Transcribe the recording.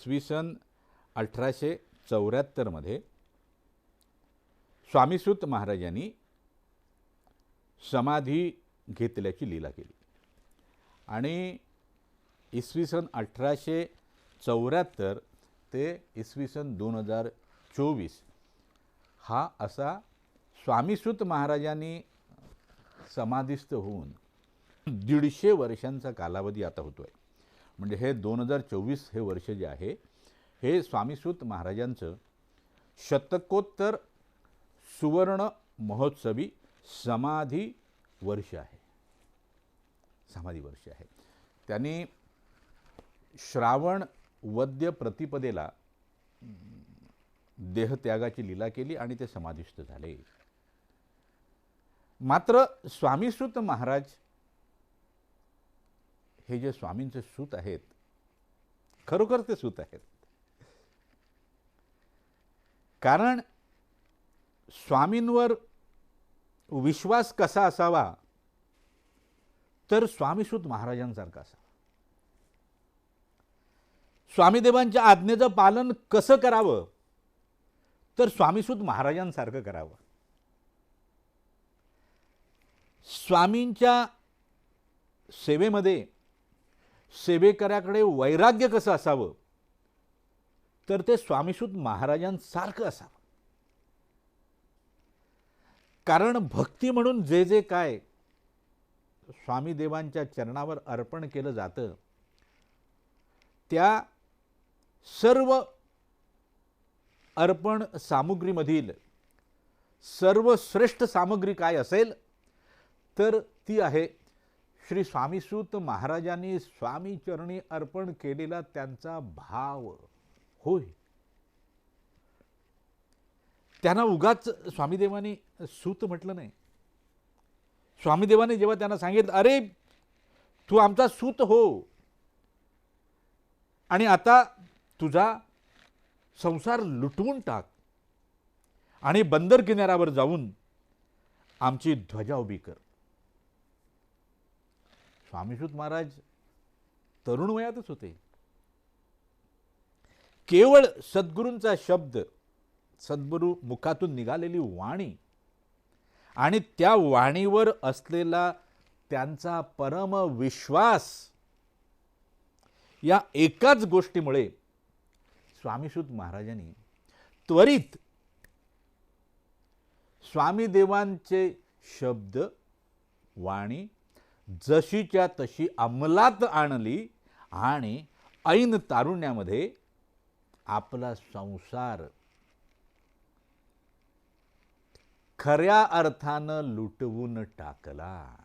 इसवी सन अठराशे चौऱ्याहत्तरमध्ये स्वामीसूत महाराजांनी समाधी घेतल्याची लीला केली. आणि इसवी सन अठराशे चौऱ्याहत्तर ते इसवी सन दोन हजार चोवीस हा असा स्वामीसूत महाराजांनी समाधिस्थ होऊन दीडशे वर्षांचा कालावधी आता होतो आहे म्हणजे हे दोन हजार चोवीस हे वर्ष जे आहे हे स्वामीसूत महाराजांचं शतकोत्तर सुवर्ण महोत्सवी समाधी वर्ष आहे. समाधी वर्ष आहे. त्यांनी श्रावण वद्य प्रतिपदेला देहत्यागाची लीला केली आणि ते समाधिस्थ झाले. मात्र स्वामीसूत महाराज हे जे स्वामींचे सूत आहेत खरोखर ते सूत आहेत. कारण स्वामींवर विश्वास कसा असावा तर स्वामीसूत महाराजांसारखा असावा. स्वामीदेवांच्या आज्ञेचं पालन कसं करावं तर स्वामीसूत महाराजांसारखं करावं. स्वामींच्या सेवेमध्ये सेवेकऱ्याकडे वैराग्य कसं असावं? तर ते स्वामीसूत महाराजांसारखं असावं. कारण भक्ती म्हणून जे जे काय स्वामीदेवांच्या चरणावर अर्पण केलं जातं त्या सर्व अर्पण सामुग्रीमधील सर्वश्रेष्ठ सामग्री काय असेल तर ती आहे श्री स्वामीसूत महाराजांनी स्वामीचरणी अर्पण केलेला त्यांचा भाव. होय. त्यांना उगाच स्वामीदेवानी सूत म्हटलं नाही. स्वामीदेवाने जेव्हा त्यांना सांगितलं अरे तू आमचा सूत हो. आणि आता तुझा संसार लुटवून टाक. आणि बंदर किनाऱ्यावर जाऊन आमची ध्वजा उभी कर. स्वामीसूत महाराज तरुण वयातच होते. केवळ सद्गुरूंचा शब्द सद्गुरू मुखातून निघालेली वाणी आणि त्या वाणीवर असलेला त्यांचा परम विश्वास या एकाच गोष्टीमुळे स्वामीसूत महाराजांनी त्वरित स्वामीदेवांचे शब्द वाणी जशीच्या तशी अंमलात आणली आणि ऐन तारुण्यामध्ये आपला संसार खऱ्या अर्थानं लुटवून टाकला.